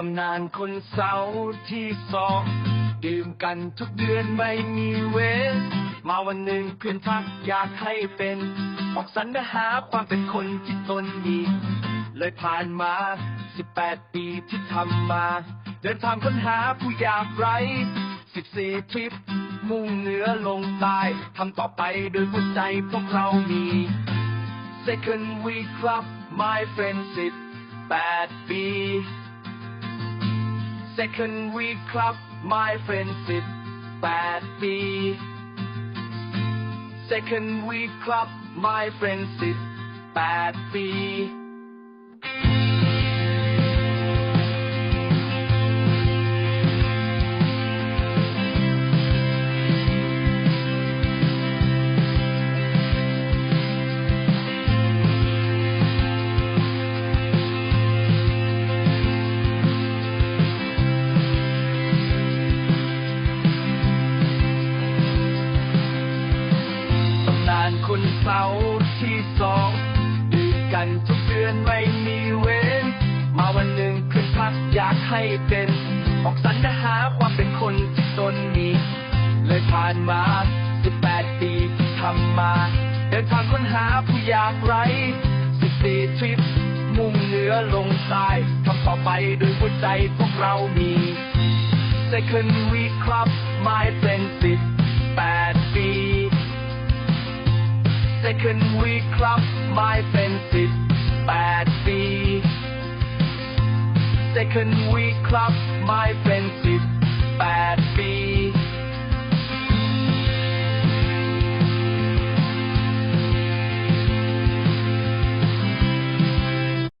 ตำนานคนเศร้าที่สองดื่มกันทุกเดือนไม่มีเว้นมาวันหนึ่งเพื่อนทักอยากให้เป็น ออกสรรหาความเป็นคนที่ตนมีเลยผ่านมา 18 ปีที่ทำมา เดินทางค้นหาผู้อยากไร้14 ทริป มุ่งเหนือลงใต้ทำต่อไปโดยหัวใจพวกเรามี Second week club my friend 18 ปี Second week club my friend 18ปี Second week club my friend 18ปีตำานคนเศร้าที่สองดื่มกันทุกเดือนไม่มีเว้น มาวันหนึ่งเพื่อนพักอยากให้เป็น ออกสรรหาความเป็นคนที่ตนมีเลยผ่านมา 18 ปีที่ทำมา เดินทางค้นหาผู้อยากไร้ 14 ทริป มุ่งเหนือลงใต้ทำต่อไปโดยหัวใจพวกเรามี Second week club my friend 18ปี can we clap my fences bad fee? Second we clap my fences.